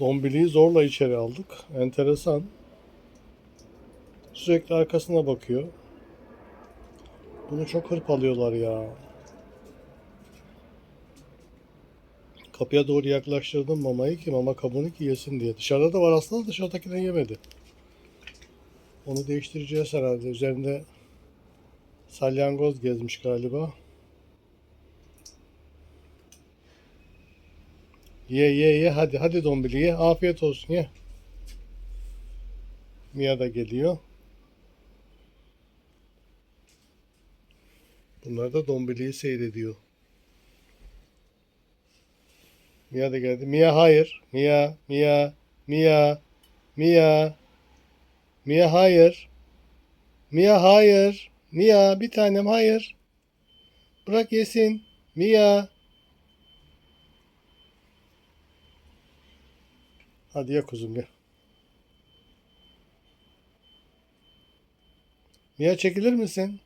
Dombiliği zorla içeri aldık. Enteresan. Sürekli arkasına bakıyor. Bunu çok hırpalıyorlar ya. Kapıya doğru yaklaştırdım mamayı ki mama kabuğunu ki yesin diye. Dışarıda da var aslında dışarıdakini yemedi. Onu değiştireceğiz herhalde. Üzerinde salyangoz gezmiş galiba. Ye ye ye hadi hadi dombili ye. Afiyet olsun ye. Mia da geliyor. Bunlar da dombiliyi seyrediyor. Mia da geldi. Mia hayır. Mia, Mia, Mia, Mia. Mia hayır. Mia hayır. Mia bir tanem hayır. Bırak yesin. Mia. Hadi ye kuzum ye. Mia çekilir misin?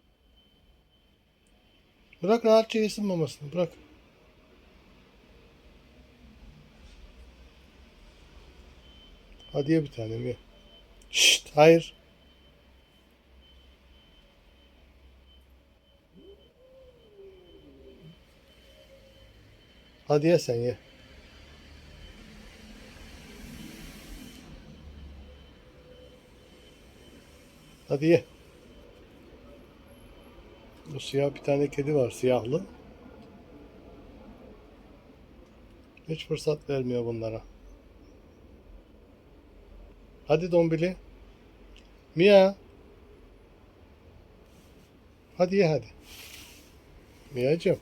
Bırak rahatça yesin mamasını. Bırak. Hadi ye bir tanem ye. Şşt hayır. Hadi ye sen ye. Hadi ye. Bu siyah bir tane kedi var siyahlı. Hiç fırsat vermiyor bunlara. Hadi Dombili. Mia. Hadi ye hadi. Mia'cığım.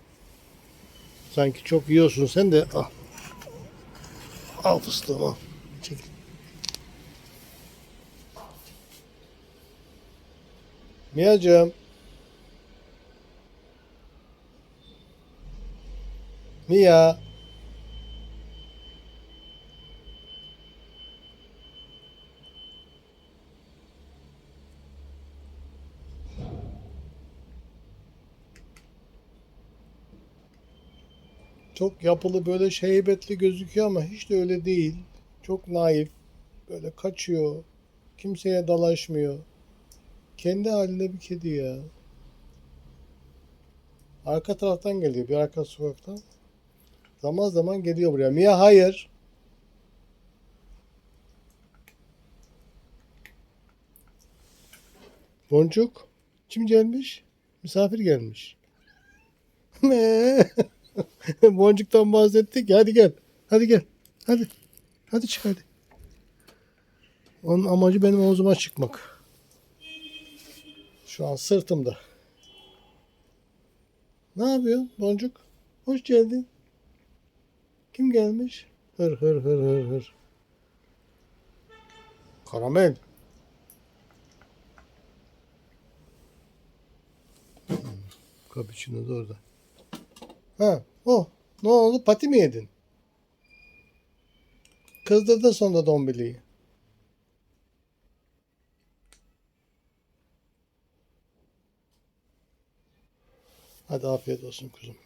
Sanki çok yiyorsun sen de al. Al fıstığım al. Çekil. Mia'cığım. Mia. Çok yapılı böyle heybetli gözüküyor ama hiç de öyle değil. Çok naif. Böyle kaçıyor. Kimseye dalaşmıyor. Kendi halinde bir kedi ya. Arka taraftan geliyor. Bir arka sokaktan. Zaman zaman geliyor buraya. Mia hayır. Boncuk. Kim gelmiş? Misafir gelmiş. Boncuktan bahsettik. Hadi gel. Hadi gel. Hadi. Hadi çık hadi. Onun amacı benim omzuma çıkmak. Şu an sırtımda. Ne yapıyorsun Boncuk? Hoş geldin. Kim gelmiş? Hır hır hır hır hır. Karamel. Cappuccino da orada. Ha, o. Ne oldu? Pati mi yedin? Kızdırdın sonra dombiliyi. Hadi afiyet olsun kuzum.